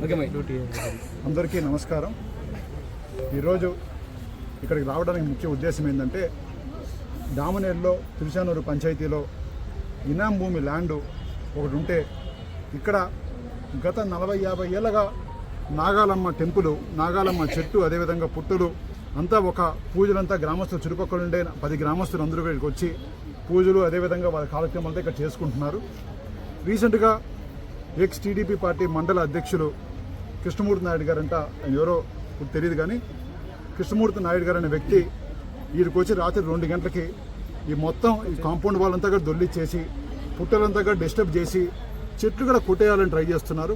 అందరికీ నమస్కారం. ఈరోజు ఇక్కడికి రావడానికి ముఖ్య ఉద్దేశం ఏంటంటే డామనేరులో తిరుచానూరు పంచాయతీలో ఇనాం భూమి ల్యాండ్ ఒకటి ఉంటే ఇక్కడ గత నలభై యాభై ఏళ్ళగా నాగాలమ్మ టెంపుల్ నాగాలమ్మ చెట్టు అదేవిధంగా పుట్టులు అంతా ఒక పూజలంతా గ్రామస్తులు చుట్టుపక్కల ఉండే పది గ్రామస్తులు అందరూ ఇక్కడికి వచ్చి పూజలు అదేవిధంగా వాళ్ళ కార్యక్రమాలతో ఇక్కడ చేసుకుంటున్నారు. రీసెంట్గా ఎక్స్ టీడీపీ పార్టీ మండల అధ్యక్షులు కృష్ణమూర్తి నాయుడు గారంట ఆయన ఎవరో ఇప్పుడు తెలియదు కానీ కృష్ణమూర్తి నాయుడు గారు అనే వ్యక్తి వీడికి వచ్చి రాత్రి రెండు గంటలకి ఈ మొత్తం ఈ కాంపౌండ్ వాళ్ళంతా కూడా దొల్లిచ్చేసి పుట్టలంతా కూడా డిస్టర్బ్ చేసి చెట్లు కూడా కొట్టేయాలని ట్రై చేస్తున్నారు.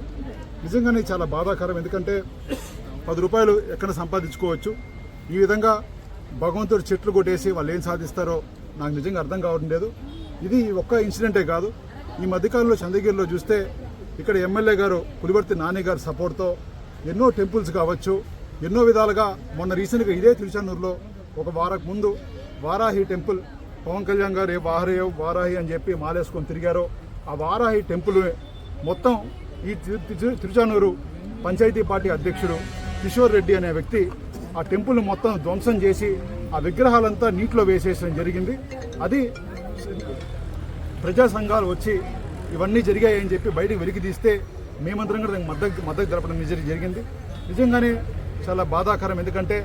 నిజంగానే చాలా బాధాకరం. ఎందుకంటే పది రూపాయలు ఎక్కడ సంపాదించుకోవచ్చు? ఈ విధంగా భగవంతుడు చెట్లు కొట్టేసి వాళ్ళు ఏం సాధిస్తారో నాకు నిజంగా అర్థం కావడం లేదు. ఇది ఒక్క ఇన్సిడెంటే కాదు. ఈ మధ్యకాలంలో చంద్రగిరిలో చూస్తే ఇక్కడ ఎమ్మెల్యే గారు పులివర్తి నాని గారి సపోర్ట్తో ఎన్నో టెంపుల్స్ కావచ్చు ఎన్నో విధాలుగా మొన్న రీసెంట్గా ఇదే తిరుచానూరులో ఒక వారకు ముందు వారాహి టెంపుల్ పవన్ కళ్యాణ్ గారు ఏ వారాహి వారాహి అని చెప్పి మాలేసుకొని తిరిగారో ఆ వారాహి టెంపుల్ మొత్తం ఈ తిరుచానూరు పంచాయతీ పార్టీ అధ్యక్షుడు కిషోర్ రెడ్డి అనే వ్యక్తి ఆ టెంపుల్ మొత్తం ధ్వంసం చేసి ఆ విగ్రహాలంతా నీటిలో వేసేయడం జరిగింది. అది ప్రజా సంఘాలు వచ్చి ఇవన్నీ జరిగాయని చెప్పి బయటకు వెలికి తీస్తే మేమందరం కూడా దానికి మద్దతు మద్దతు తెలపడం జరిగింది. నిజంగానే చాలా బాధాకరం. ఎందుకంటే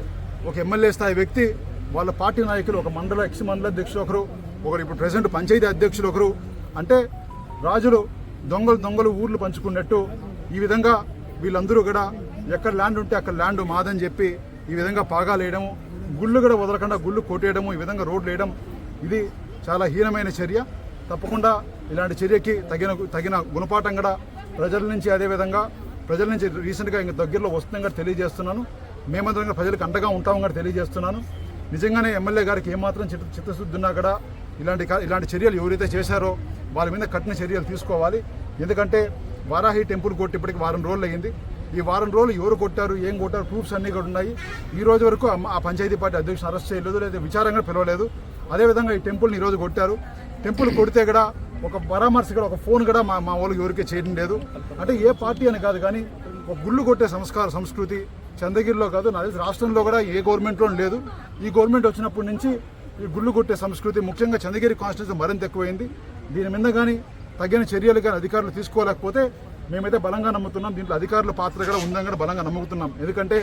ఒక ఎమ్మెల్యే స్థాయి వ్యక్తి వాళ్ళ పార్టీ నాయకులు ఒక మండల ఎక్స్ మండల అధ్యక్షులు ఒకరు ఒకరు ఇప్పుడు ప్రెసిడెంట్ పంచాయతీ అధ్యక్షులు ఒకరు. అంటే రాజులు దొంగలు దొంగలు ఊర్లు పంచుకున్నట్టు ఈ విధంగా వీళ్ళందరూ కూడా ఎక్కడ ల్యాండ్ ఉంటే అక్కడ ల్యాండ్ మాదని చెప్పి ఈ విధంగా పాగాలేయడం గుళ్ళు కూడా వదలకుండా గుళ్ళు కొట్టేయడము ఈ విధంగా రోడ్లు వేయడం ఇది చాలా హీనమైన చర్య. తప్పకుండా ఇలాంటి చర్యకి తగిన తగిన గుణపాఠం కూడా ప్రజల నుంచి అదేవిధంగా ప్రజల నుంచి రీసెంట్గా ఇంకా దగ్గరలో వస్తుందని కూడా తెలియజేస్తున్నాను. మేమందరం కూడా ప్రజలకు అండగా ఉంటామని కూడా తెలియజేస్తున్నాను. నిజంగానే ఎమ్మెల్యే గారికి ఏమాత్రం చిత్త చిత్తశుద్ధి ఉన్నా కూడా ఇలాంటి కా- ఇలాంటి చర్యలు ఎవరైతే చేశారో వాళ్ళ మీద కఠిన చర్యలు తీసుకోవాలి. ఎందుకంటే వారాహి టెంపుల్ కొట్టి ఇప్పటికి వారం రోజులు అయ్యింది ఈ వారం రోజులు ఎవరు కొట్టారు ఏం కొట్టారు ప్రూఫ్స్ అన్నీ కూడా ఉన్నాయి. ఈ రోజు వరకు ఆ- ఆ పంచాయతీ పార్టీ అధ్యక్షుడు అరెస్ట్ చేయలేదు లేదా విచారంగా పిలవలేదు. అదేవిధంగా ఈ టెంపుల్ని ఈరోజు కొట్టారు. టెంపుల్ కొడితే కూడా ఒక పరామర్శ కూడా ఒక ఫోన్ కూడా మా మా వాళ్ళకి ఎవరికే చేయడం లేదు. అంటే ఏ పార్టీ అని కాదు కానీ ఒక గుళ్ళు కొట్టే సంస్కార సంస్కృతి చంద్రగిరిలో కాదు నా తెలిసి రాష్ట్రంలో కూడా ఏ గవర్నమెంట్లో లేదు. ఈ గవర్నమెంట్ వచ్చినప్పటి నుంచి ఈ గుళ్ళు కొట్టే సంస్కృతి ముఖ్యంగా చంద్రగిరి కాన్స్టిట్యూన్సీ మరింత ఎక్కువైంది. దీని మీద కానీ తగిన చర్యలు కానీ అధికారులు తీసుకోలేకపోతే మేమైతే బలంగా నమ్ముతున్నాం. దీంట్లో అధికారుల పాత్ర కూడా ఉందని కూడా బలంగా నమ్ముతున్నాం. ఎందుకంటే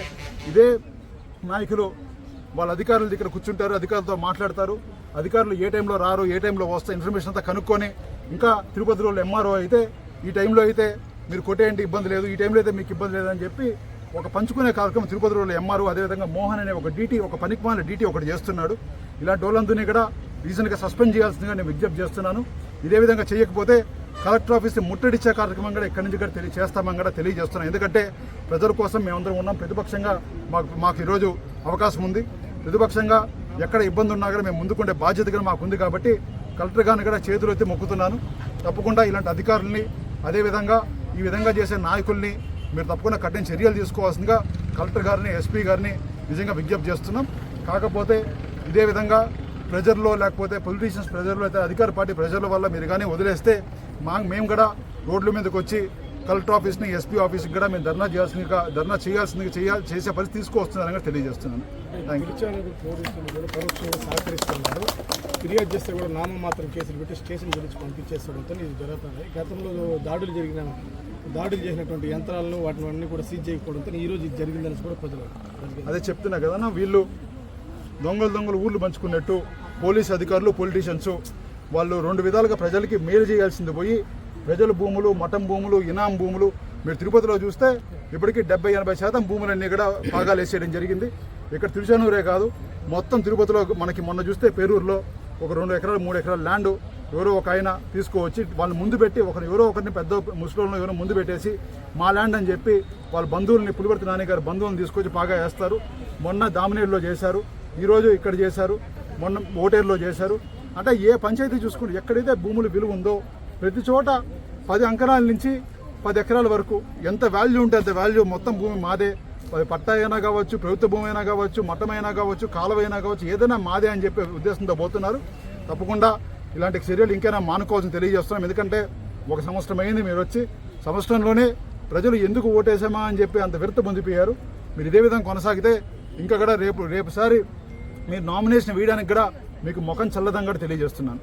ఇదే నాయకులు వాళ్ళ అధికారుల దగ్గర కూర్చుంటారు అధికారులతో మాట్లాడతారు. అధికారులు ఏ టైంలో రారు ఏ టైంలో వస్తే ఇన్ఫర్మేషన్ అంతా కనుక్కొని ఇంకా తిరుపతి రోజులు ఎంఆర్ఓ అయితే ఈ టైంలో అయితే మీరు కొట్టేయండి ఇబ్బంది లేదు ఈ టైంలో అయితే మీకు ఇబ్బంది లేదని చెప్పి ఒక పంచుకునే కార్యక్రమం తిరుపతి రోజులు ఎంఆర్ఓ అదేవిధంగా మోహన్ అనే ఒక డీటీ ఒక పనికిమాల డీటీ ఒకటి చేస్తున్నాడు. ఇలాంటి వాళ్ళందరినీ కూడా రీజన్గా సస్పెండ్ చేయాల్సిందిగా నేను విజ్ఞప్తి చేస్తున్నాను. ఇదే విధంగా చేయకపోతే కలెక్టర్ ఆఫీస్ని ముట్టడిచ్చే కార్యక్రమం కూడా ఇక్కడి నుంచి కూడా తెలియ చేస్తామని కూడా తెలియజేస్తున్నాం ఎందుకంటే ప్రజల కోసం మేమందరం ఉన్నాం. ప్రతిపక్షంగా మాకు మాకు ఈరోజు అవకాశం ఉంది. ప్రతిపక్షంగా ఎక్కడ ఇబ్బంది ఉన్నా కూడా మేము ముందుకుండే బాధ్యత కూడా మాకు ఉంది కాబట్టి కలెక్టర్ గారిని కూడా చేతులు ఎత్తి మొక్కుతున్నాను. తప్పకుండా ఇలాంటి అధికారుల్ని అదేవిధంగా ఈ విధంగా చేసే నాయకుల్ని మీరు తప్పకుండా కఠిన చర్యలు తీసుకోవాల్సిందిగా కలెక్టర్ గారిని ఎస్పీ గారిని నిజంగా విజ్ఞప్తి చేస్తున్నాం. కాకపోతే ఇదే విధంగా ప్రెజర్లో లేకపోతే పొలిటీషియన్స్ ప్రెజర్లో అయితే అధికార పార్టీ ప్రజల వల్ల మీరు కానీ వదిలేస్తే మా మేము కూడా రోడ్ల మీదకి వచ్చి కలెక్టర్ ఆఫీస్ని ఎస్పీ ఆఫీస్కి కూడా మేము ధర్నా చేయాల్సిందిగా ధర్నా చేయాల్సిందిగా చేయాలి చేసే పరిస్థితి కూడా తెలియజేస్తున్నాను. సహకరిస్తున్నారు. ఫిర్యాదు చేస్తే కూడా నామమాత్రం కేసులు పెట్టి స్టేషన్ గురించి పంపించేసుకోవడంతో ఇది జరుగుతుంది. గతంలో దాడులు జరిగిన దాడులు చేసినటువంటి యంత్రాలను వాటిని అన్ని కూడా సీజ్ చేయకపోవడంతో ఈ రోజు ఇది జరిగిందని కూడా ప్రజలు ప్రజలు అదే చెప్తున్నా కదా వీళ్ళు దొంగలు దొంగలు ఊర్లు పంచుకున్నట్టు పోలీస్ అధికారులు పొలిటీషియన్స్ వాళ్ళు రెండు విధాలుగా ప్రజలకి మేలు చేయాల్సింది పోయి ప్రజల భూములు మఠం భూములు ఇనాం భూములు మీరు తిరుపతిలో చూస్తే ఇప్పటికీ డెబ్బై ఎనభై శాతం భూములన్నీ కూడా భాగాలు వేసేయడం జరిగింది. ఇక్కడ తిరుచానూరే కాదు మొత్తం తిరుపతిలో మనకి మొన్న చూస్తే పేరూరులో ఒక రెండు ఎకరాలు మూడు ఎకరాల ల్యాండ్ ఎవరో ఒక ఆయన తీసుకువచ్చి వాళ్ళు ముందు పెట్టి ఒకరు ఎవరో ఒకరిని పెద్ద ముసలిలో ఎవరో ముందు పెట్టేసి మా ల్యాండ్ అని చెప్పి వాళ్ళ బంధువుల్ని పులివర్తి నాన్నగారు గారి బంధువులను తీసుకొచ్చి బాగా వేస్తారు. మొన్న దామినేరులో చేశారు ఈరోజు ఇక్కడ చేశారు మొన్న ఓటేరులో చేశారు. అంటే ఏ పంచాయతీ చూసుకుంటే ఎక్కడైతే భూములు విలువ ఉందో ప్రతి చోట పది అంకణాల నుంచి పది ఎకరాల వరకు ఎంత వాల్యూ ఉంటే అంత వాల్యూ మొత్తం భూమి మాదే. అది పట్ట అయినా కావచ్చు ప్రభుత్వ భూమి అయినా కావచ్చు మఠమైనా కావచ్చు కాలువైనా కావచ్చు ఏదైనా మాదే అని చెప్పే ఉద్దేశంతో పోతున్నారు. తప్పకుండా ఇలాంటి చర్యలు ఇంకైనా మానుకోవాల్సిన తెలియజేస్తున్నాం. ఎందుకంటే ఒక సంవత్సరం అయింది మీరు వచ్చి సంవత్సరంలోనే ప్రజలు ఎందుకు ఓటేసామా అని చెప్పి అంత విరత పొందిపోయారు. మీరు ఇదే విధంగా కొనసాగితే ఇంకా కూడా రేపు రేపుసారి మీరు నామినేషన్ వేయడానికి కూడా మీకు ముఖం చల్లదని కూడా తెలియజేస్తున్నాను.